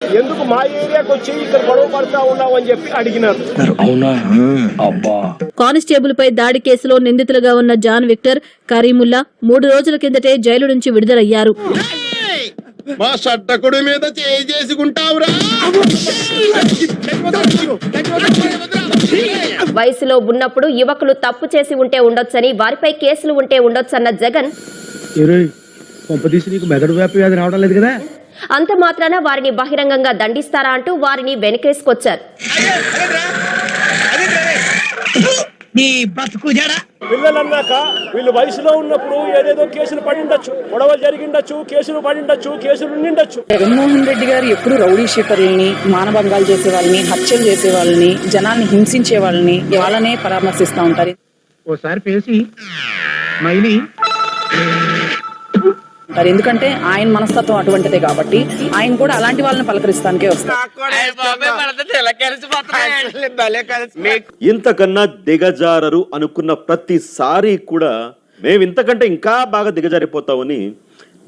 ఎందుకు మా ఏరియాకి వచ్చి ఇక్కడ గొడవ పడతా ఉన్నావు అని చెప్పి అడిగినారు. అవునా? అబ్బా. కానిస్టేబుల్ పై దాడి కేసులో నిందితులుగా ఉన్న జాన్ విక్టర్ కరీముల్లా మూడు రోజుల కిందటే జైలు నుంచి విడుదలయ్యారు. మా షట్టకుడి మీద చేయి చేసుకుంటావురా! వయసులో ఉన్నప్పుడు యువకులు తప్పు చేసి ఉంటే ఉండొచ్చని వారిపై కేసులు ఉంటే ఉండొచ్చన్న జగన్ కొంపదీసి నీకు మెదడు వ్యాపి వ్యాధి రావడం లేదు కదా? అంత మాత్రాన వారిని బహిరంగంగా దండిస్తారా అంటూ వారిని వెనకేసుకొచ్చారు. పిల్లలన్నాక వీళ్ళు వయసులో ఉన్నప్పుడు ఏదేదో కేసులు పడిండొచ్చు. గొడవలు జరిగిండొచ్చు కేసులు పడిండొచ్చు కేసులు ఉండిండొచ్చు జగన్మోహన్ రెడ్డి గారు ఎప్పుడు రౌడీ షీటర్లని మానభంగాలు చేసే వాళ్ళని హత్యలు చేసే వాళ్ళని జనాల్ని హింసించే వాళ్ళని వాళ్ళనే పరామర్శిస్తూ ఉంటారు. ఓసారి పేసి మైని. ఉంటారు. ఎందుకంటే ఆయన మనస్తత్వం అటువంటిదే కాబట్టి ఆయన కూడా అలాంటి వాళ్ళని పలకరిస్తానికే వస్తారు ఇంతకన్నా దిగజారరు అనుకున్న ప్రతిసారి కూడా మేము ఇంతకంటే ఇంకా బాగా దిగజారిపోతామని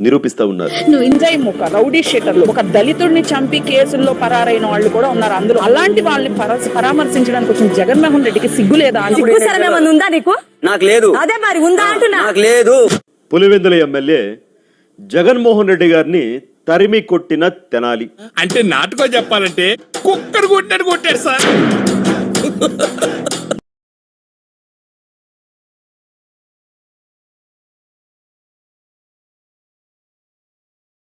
నిరూపిస్తా ఉన్నారు. నువ్వు ఇంజయ్ ముక్క రౌడీ షీటర్లు ఒక దళితుడిని చంపి కేసుల్లో పరారైన వాళ్ళు కూడా ఉన్నారు అందులో. అలాంటి వాళ్ళని పర- పరామర్శించడానికి వచ్చిన జగన్మోహన్ రెడ్డికి సిగ్గు లేదా అని ఉందా నీకు? నాకు లేదు. అదే మరి ఉందా అంటున్నా. నాకు లేదు. పులివెందుల ఎమ్మెల్యే జగన్మోహన్ రెడ్డి గారిని తరిమి కొట్టిన తెనాలి. అంటే నాటుకో చెప్పాలంటే కుక్కడు కొట్టాడు కొట్టాడు సార్.